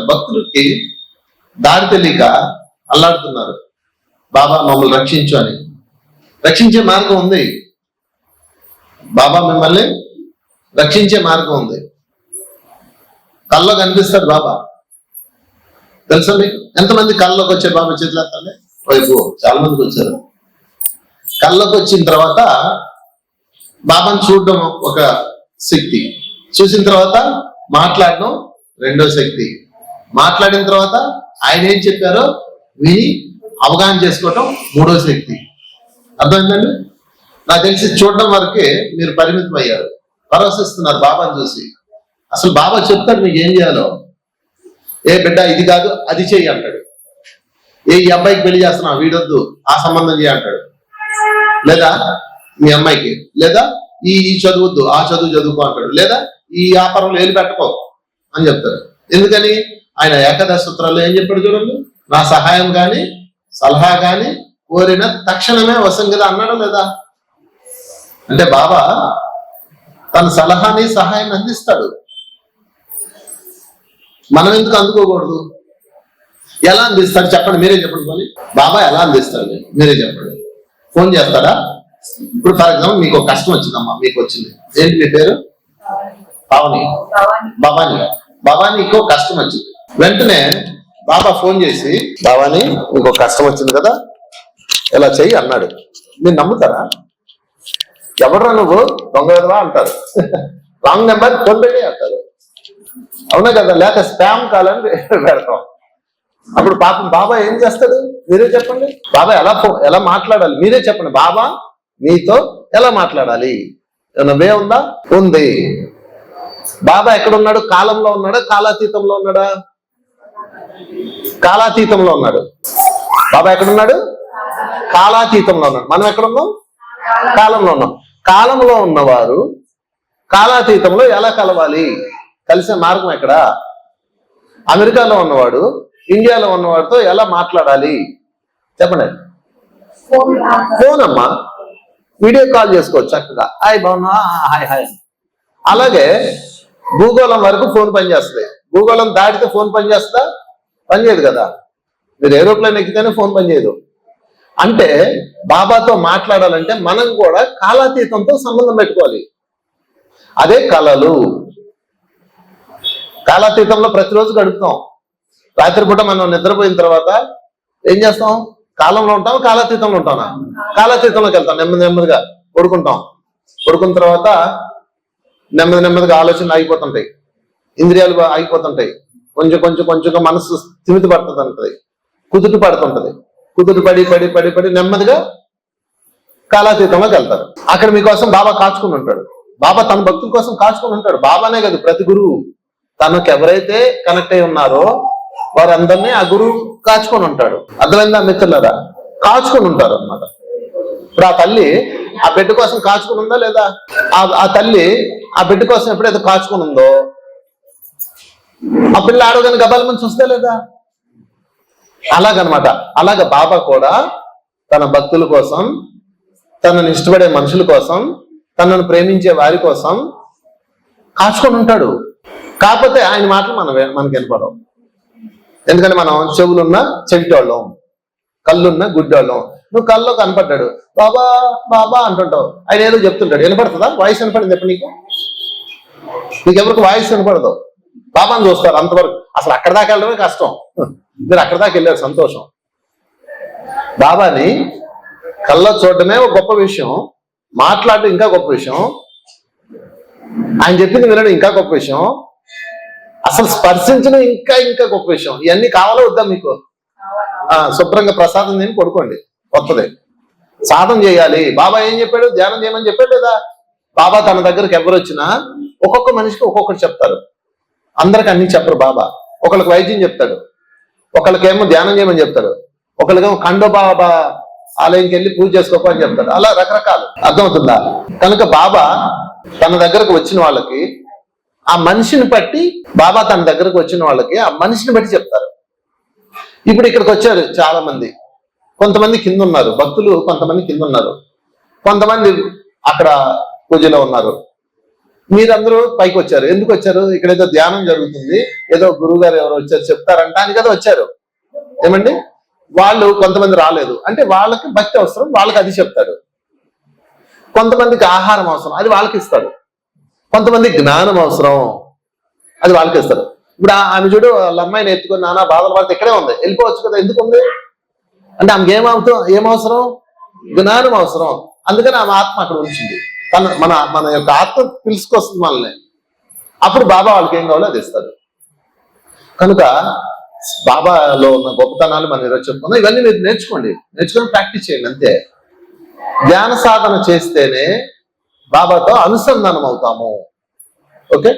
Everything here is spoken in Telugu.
భక్తులకి దారి తెలియక అల్లాడుతున్నారు. బాబా మమ్మల్ని రక్షించు అని. రక్షించే మార్గం ఉంది. బాబా మిమ్మల్ని రక్షించే మార్గం ఉంది. కల్లో కనిపిస్తాడు బాబా. తెలుసా మీకు? ఎంతమంది కళ్ళలోకి వచ్చారు బాబా చేతులు వైపు చాలా మందికి వచ్చారు. కళ్ళలోకి వచ్చిన తర్వాత బాబాను చూడడం ఒక శక్తి. చూసిన తర్వాత మాట్లాడడం రెండో శక్తి. మాట్లాడిన తర్వాత ఆయన ఏం చెప్పారో విని అవగాహన చేసుకోవటం మూడో శక్తి. అర్థమైందండి? నాకు తెలిసి చూడడం వరకే మీరు పరిమితం అయ్యారు పరవశిస్తున్నారు బాబాని చూసి. అసలు బాబా చెప్తాడు మీకు ఏం చేయాలో? ఏ బిడ్డ ఇది కాదు అది చెయ్యి అంటాడు. ఏ ఈ అబ్బాయికి పెళ్ళి చేస్తున్నావు వీడొద్దు ఆ సంబంధం చేయ అంటాడు. లేదా మీ అమ్మాయికి లేదా ఈ ఈ చదువుద్దు ఆ చదువు చదువుకో అంటాడు. లేదా ఈ వ్యాపారంలో ఏలు పెట్టుకో అని చెప్తాడు. ఎందుకని? ఆయన ఏకాదశ సూత్రాల్లో ఏం చెప్పాడు చూడండి? నా సహాయం కానీ సలహా కానీ కోరిన తక్షణమే వసం కదా అన్నాడు లేదా? అంటే బాబా తన సలహాని సహాయాన్ని అందిస్తాడు. మనం ఎందుకు అందుకోకూడదు? ఎలా అందిస్తాడు చెప్పండి మీరే చెప్పండి పోనీ. బాబా ఎలా అందిస్తాడు? మీరే చెప్పండి. ఫోన్ చేస్తాడా? ఇప్పుడు ఫర్ ఎగ్జాంపుల్ మీకు ఒక కష్టం వచ్చిందమ్మా మీకు వచ్చింది. ఏంటి మీ పేరు? పావని బాబాని బాబాని ఇంకో కష్టం వచ్చింది. వెంటనే బాబా ఫోన్ చేసి బాబాని ఇంకో కష్టం వచ్చింది కదా ఇలా చెయ్యి అన్నాడు. మీరు నమ్ముతారా ఎవడరా నువ్వు? దొంగ విధవా అంటారు. రాంగ్ నెంబర్ ఫోన్ పెట్టి అంటారు. అవునా కదా లేక స్పామ్ అని పెడతాం. అప్పుడు పాపం బాబా ఏం చేస్తాడు? మీరే చెప్పండి. బాబా ఎలా ఎలా మాట్లాడాలి? మీరే చెప్పండి. బాబా మీతో ఎలా మాట్లాడాలి? ఏమన్నా వే ఉందా? ఉంది. బాబా ఎక్కడ ఉన్నాడు కాలంలో ఉన్నాడా? కాలాతీతంలో ఉన్నాడా? కాలాతీతంలో ఉన్నాడు. బాబా ఎక్కడున్నాడు? కాలాతీతంలో ఉన్నాడు. మనం ఎక్కడున్నాం? కాలంలో ఉన్నాం. కాలంలో ఉన్నవారు కాలాతీతంలో ఎలా కలవాలి? కలిసే మార్గం ఎక్కడ? అమెరికాలో ఉన్నవాడు ఇండియాలో ఉన్నవాడితో ఎలా మాట్లాడాలి? చెప్పండి. ఫోన్ అమ్మా వీడియో కాల్ చేసుకోవచ్చు చక్కగా. హాయ్ బాగున్నా హాయ్ హాయ్. అలాగే భూగోళం వరకు ఫోన్ పనిచేస్తుంది. భూగోళం దాటితే ఫోన్ పనిచేస్తా పనిచేయదు కదా. మీరు ఏరోప్లేన్ ఎక్కితేనే ఫోన్ పనిచేయదు. అంటే బాబాతో మాట్లాడాలంటే మనం కూడా కాలాతీతంతో సంబంధం పెట్టుకోవాలి. అదే కళలు. కాలాతీతంలో ప్రతిరోజు గడుపుతాం. రాత్రిపూట మనం నిద్రపోయిన తర్వాత ఏం చేస్తాం? కాలంలో ఉంటాం కాలాతీతంలో ఉంటానా కాలాతీతంలోకి వెళ్తాం. నెమ్మది నెమ్మదిగా పడుకుంటాం. పడుకున్న తర్వాత నెమ్మది నెమ్మదిగా ఆలోచనలు ఆగిపోతుంటాయి. ఇంద్రియాలు ఆగిపోతుంటాయి. కొంచెం కొంచెం కొంచెంగా మనసు స్థిమితి అంటది కుదుటి పడుతుంటది. కుదుటి పడి పడి పడి పడి నెమ్మదిగా కాలాతీతంలోకి వెళ్తారు. అక్కడ మీకోసం బాబా కాచుకుని ఉంటాడు. బాబా తన భక్తుల కోసం కాచుకుని ఉంటాడు. బాబానే కాదు ప్రతి గురువు. తనకు ఎవరైతే కనెక్ట్ అయి ఉన్నారో వారందరినీ ఆ గురువు కాచుకొని ఉంటాడు. అర్థమైందా మిత్రులరా? కాచుకొని ఉంటారు అన్నమాట. ఇప్పుడు ఆ తల్లి ఆ బిడ్డ కోసం కాచుకుని ఉందా లేదా? ఆ ఆ తల్లి ఆ బిడ్డ కోసం ఎప్పుడైతే కాచుకుని ఉందో ఆ పిల్ల ఆడగానే గబాల మంచి వస్తే లేదా? అలాగనమాట. అలాగ బాబా కూడా తన భక్తుల కోసం తనను ఇష్టపడే మనుషుల కోసం తనను ప్రేమించే వారి కోసం కాచుకొని ఉంటాడు. కాకపోతే ఆయన మాటలు మన మనకి వినపడవు. ఎందుకంటే మనం చెవులున్న చెవిటోళ్ళం కళ్ళున్న గుడ్డోళ్ళం. నువ్వు కల్లో కనపడ్డాడు. బాబా బాబా అంటుంటావు. ఆయన ఏదో చెప్తుంటాడు. వినపడుతుందా? వాయిస్ వినపడింది ఎప్పుడు నీకు? నీకెవరికి వాయిస్ వినపడదు. బాబాని చూస్తారు అంతవరకు. అసలు అక్కడ దాకా వెళ్ళడమే కష్టం. మీరు అక్కడ దాకా వెళ్ళారు సంతోషం. బాబాని కళ్ళ చూడటమే ఒక గొప్ప విషయం. మాట్లాడటం ఇంకా గొప్ప విషయం. ఆయన చెప్పింది వినడం ఇంకా గొప్ప విషయం. అసలు స్పర్శించడం ఇంకా ఇంకా గొప్ప విషయం. ఇవన్నీ కావాలో వద్దా మీకు? ఆ శుభ్రంగా ప్రసాదం తిని పడుకోండి. వస్తుంది సాధన చేయాలి. బాబా ఏం చెప్పాడు? ధ్యానం చేయమని చెప్పాడు లేదా? బాబా తన దగ్గరికి ఎవరు వచ్చినా ఒక్కొక్క మనిషికి ఒక్కొక్కటి చెప్తారు. అందరికి అన్ని చెప్పరు బాబా. ఒకళ్ళకి వైద్యం చెప్తాడు. ఒకళ్ళకేమో ధ్యానం చేయమని చెప్తాడు. ఒకళ్ళకేమో ఖండో బాబా ఆలయంకి వెళ్ళి పూజ చేసుకోపో అని చెప్తాడు. అలా రకరకాలు. అర్థమవుతుందా? కనుక బాబా తన దగ్గరకు వచ్చిన వాళ్ళకి ఆ మనిషిని బట్టి బాబా తన దగ్గరకు వచ్చిన వాళ్ళకి ఆ మనిషిని బట్టి చెప్తారు. ఇప్పుడు ఇక్కడికి వచ్చారు చాలా మంది కొంతమంది కింద ఉన్నారు భక్తులు కొంతమంది కింద ఉన్నారు కొంతమంది అక్కడ పూజలో ఉన్నారు. మీరందరూ పైకి వచ్చారు. ఎందుకు వచ్చారు? ఇక్కడ ఏదో ధ్యానం జరుగుతుంది. ఏదో గురువు గారు ఎవరో వచ్చారు చెప్తారంట అని కదా వచ్చారు. ఏమండి? వాళ్ళు కొంతమంది రాలేదు. అంటే వాళ్ళకి భక్తి అవసరం వాళ్ళకి అది చెప్తారు. కొంతమందికి ఆహారం అవసరం అది వాళ్ళకి ఇస్తాడు కొంతమంది జ్ఞానం అవసరం అది వాళ్ళకి ఇస్తారు. ఇప్పుడు ఆమె చూడు వాళ్ళ అమ్మాయిని ఎత్తుకొని నానా బాధలు వాళ్ళకి ఇక్కడే ఉంది. వెళ్ళిపోవచ్చు కదా ఎందుకు ఉంది? అంటే ఆమెకి ఏమవుతాం ఏం అవసరం? జ్ఞానం అవసరం. అందుకని ఆమె ఆత్మ అక్కడ ఉంచింది. తన మన మన యొక్క ఆత్మ పిలుచుకొస్తుంది మనల్ని. అప్పుడు బాబా వాళ్ళకి ఏం కావాలో అది ఇస్తారు కనుక బాబాలో ఉన్న గొప్పతనాలు మనం ఈరోజు చెప్పుకుందాం. ఇవన్నీ మీరు నేర్చుకోండి. నేర్చుకొని ప్రాక్టీస్ చేయండి అంతే. ధ్యాన సాధన చేస్తేనే బాబాతో అనుసంధానం అవుతాము. ఓకే?